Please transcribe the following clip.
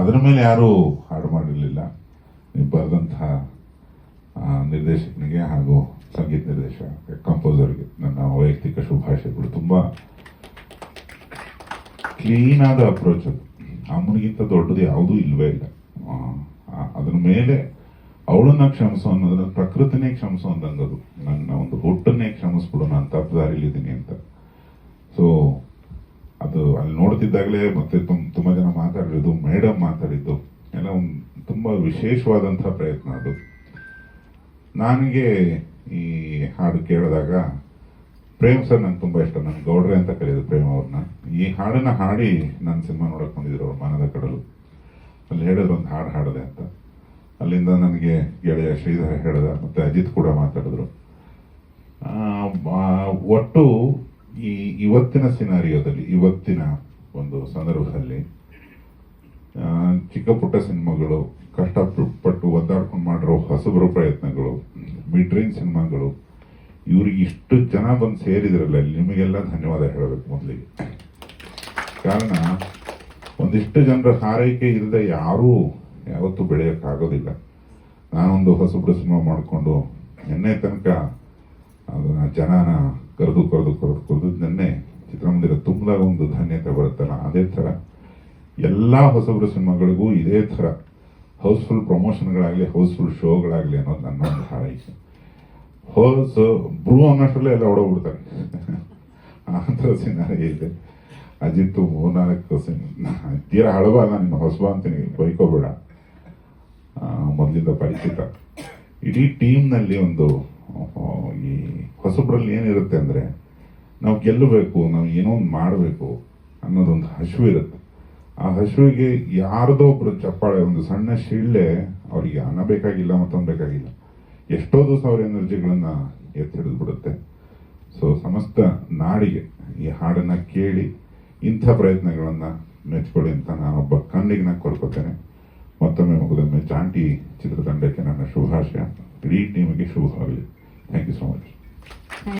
ಅದರ ಮೇಲೆ ಯಾರೂ ಹಾಡು ಮಾಡಿರಲಿಲ್ಲ. ನೀವು ಬರೆದಂತಹ ನಿರ್ದೇಶಕನಿಗೆ ಹಾಗೂ ಸಂಗೀತ ನಿರ್ದೇಶಕ ಕಂಪೋಸರ್ಗೆ ನನ್ನ ವೈಯಕ್ತಿಕ ಶುಭಾಶಯಗಳು. ತುಂಬ ಕ್ಲೀನ್ ಆದ ಅಪ್ರೋಚ್ ಅದು. ಅಮ್ಮನಿಗಿಂತ ದೊಡ್ಡದು ಯಾವುದೂ ಇಲ್ವೇ ಇಲ್ಲ. ಅದ್ರ ಮೇಲೆ ಅವಳನ್ನ ಕ್ಷಮಿಸೋ ಅನ್ನೋದನ್ನ, ಪ್ರಕೃತಿನೇ ಕ್ಷಮಿಸೋ ಅಂದಂಗದು ನನ್ನ ಒಂದು ಹುಟ್ಟನ್ನೇ ಕ್ಷಮಿಸ್ಬಿಡು ನಾನು ತಪ್ಪು ದಾರಿಲಿದ್ದೀನಿ ಅಂತ. ಸೊ ಅದು ಅಲ್ಲಿ ನೋಡ್ತಿದ್ದಾಗಲೇ ಮತ್ತೆ ತುಂಬ ಮಾತಾಡಿರೋದು ಮೇಡಮ್ ಮಾತಾಡಿದ್ದು ಎಲ್ಲ ಒಂದು ತುಂಬ ವಿಶೇಷವಾದಂಥ ಪ್ರಯತ್ನ ಅದು. ನನಗೆ ಈ ಹಾಡು ಕೇಳಿದಾಗ ಪ್ರೇಮ್ ಸರ್ ನಂಗೆ ತುಂಬ ಇಷ್ಟ ನನ್ಗೆ ಗೌಡ್ರೆ ಅಂತ ಕರೆಯೋದು ಪ್ರೇಮ್ ಅವ್ರನ್ನ. ಈ ಹಾಡನ್ನ ಹಾಡಿ ನನ್ನ ಸಿನಿಮಾ ನೋಡಕ್ ಬಂದಿದ್ರು ಅವ್ರು ಮನದ ಕಡಲು. ಅಲ್ಲಿ ಹೇಳಿದ್ರು ಒಂದು ಹಾಡು ಹಾಡಿದೆ ಅಂತ. ಅಲ್ಲಿಂದ ನನಗೆ ಗೆಳೆಯ ಶ್ರೀಧರ ಹೇಳಿದ, ಮತ್ತೆ ಅಜಿತ್ ಕೂಡ ಮಾತಾಡಿದ್ರು. ಒಟ್ಟು ಈ ಇವತ್ತಿನ ಸಿನಾರಿಯೋದಲ್ಲಿ ಇವತ್ತಿನ ಒಂದು ಸಂದರ್ಭದಲ್ಲಿ ಚಿಕ್ಕ ಪುಟ್ಟ ಸಿನಿಮಾಗಳು, ಕಷ್ಟಪಟ್ಟು ಒದ್ದಾಡ್ಕೊಂಡು ಮಾಡಿರೋ ಹೊಸಬರು ಪ್ರಯತ್ನಗಳು ಮಿಡ್ ರೇಂಜ್ ಸಿನಿಮಾಗಳು, ಇವ್ರಿಗೆ ಇಷ್ಟು ಜನ ಬಂದು ಸೇರಿದ್ರಲ್ಲ, ನಿಮಗೆಲ್ಲ ಧನ್ಯವಾದ ಹೇಳಬೇಕು ಮೊದಲಿಗೆ. ಕಾರಣ, ಒಂದಿಷ್ಟು ಜನರ ಹಾರೈಕೆ ಇಲ್ಲದೆ ಯಾರೂ ಯಾವತ್ತೂ ಬೆಳೆಯೋಕ್ಕಾಗೋದಿಲ್ಲ. ನಾನೊಂದು ಹೊಸಬ್ರ ಸಿನಿಮಾ ಮಾಡಿಕೊಂಡು, ನಿನ್ನೆ ತನಕ ಅದನ್ನ ಜನನ ಕರೆದು ಕರೆದು ಕರೆದು ಕರೆದು, ನಿನ್ನೆ ಚಿತ್ರಮಂದಿರ ತುಂಬ ಒಂದು ಧನ್ಯತೆ ಬರುತ್ತಲ್ಲ, ಅದೇ ಥರ ಎಲ್ಲ ಹೊಸಬ್ರು ಸಿನಿಮಾಗಳಿಗೂ ಇದೇ ಥರ ಹೌಸ್ಫುಲ್ ಪ್ರಮೋಷನ್ಗಳಾಗಲಿ ಹೌಸ್ಫುಲ್ ಶೋಗಳಾಗಲಿ ಅನ್ನೋದು ನನ್ನ ಒಂದು ಹಾರೈಕೆ. ಹೋಸ್ ಬ್ರೂ ಅನ್ನೋಷ್ಟರಲ್ಲೇ ಎಲ್ಲ ಓಡೋಗ್ಬಿಡ್ತಾರೆ. ಆ ಥರ ಸಿನಾರಿ ಇದೆ. ಅಜಿತ್ ಮೂರ್ನಾಲ್ಕು ಸಿನಿಮಾ ತೀರಾ ಹಳಬಲ್ಲ ನಿಮ್ಮ ಹೊಸಬ ಅಂತೀನಿ, ಬೈಕೋಬೇಡ. ಮೊದಲಿಂದ ಪರಿಚಿತ. ಇಡೀ ಟೀಮ್ನಲ್ಲಿ ಒಂದು ಈ ಹೊಸಬ್ರಲ್ಲಿ ಏನಿರುತ್ತೆ ಅಂದರೆ, ನಾವು ಗೆಲ್ಲಬೇಕು, ನಾವು ಏನೋ ಒಂದು ಮಾಡಬೇಕು ಅನ್ನೋದೊಂದು ಹಸಿವು ಇರುತ್ತೆ ಆ ಹಸುವಿಗೆ ಯಾರದೋ ಒಬ್ರು ಚಪ್ಪಾಳೆ, ಒಂದು ಸಣ್ಣ ಶಿಳ್ಳೆ ಅವರಿಗೆ ಅನ್ನ ಬೇಕಾಗಿಲ್ಲ ಮತ್ತೊಂದು ಬೇಕಾಗಿಲ್ಲ. ಎಷ್ಟೋ ದಿವಸ ಅವ್ರ ಎನರ್ಜಿಗಳನ್ನ ಎತ್ತಿಡಿದು ಬಿಡುತ್ತೆ ಸೊ ಸಮಸ್ತ ನಾಡಿಗೆ ಈ ಹಾಡನ್ನ ಕೇಳಿ, ಇಂಥ ಪ್ರಯತ್ನಗಳನ್ನ ಮೆಚ್ಕೊಳ್ಳಿ ಅಂತ ನಾನೊಬ್ಬ ಕಣ್ಣಿಗೆ ನಾ ಕೋರ್ಕೋತೇನೆ. ಮತ್ತೊಮ್ಮೆ ಮುಗಿದೊಮ್ಮೆ ಚಾಂಟಿ ಚಿತ್ರತಂಡಕ್ಕೆ ನನ್ನ ಶುಭಾಶಯ. ಇಡೀ ಟೀಮಿಗೆ ಶುಭವಾಗಲಿ. Thank you so much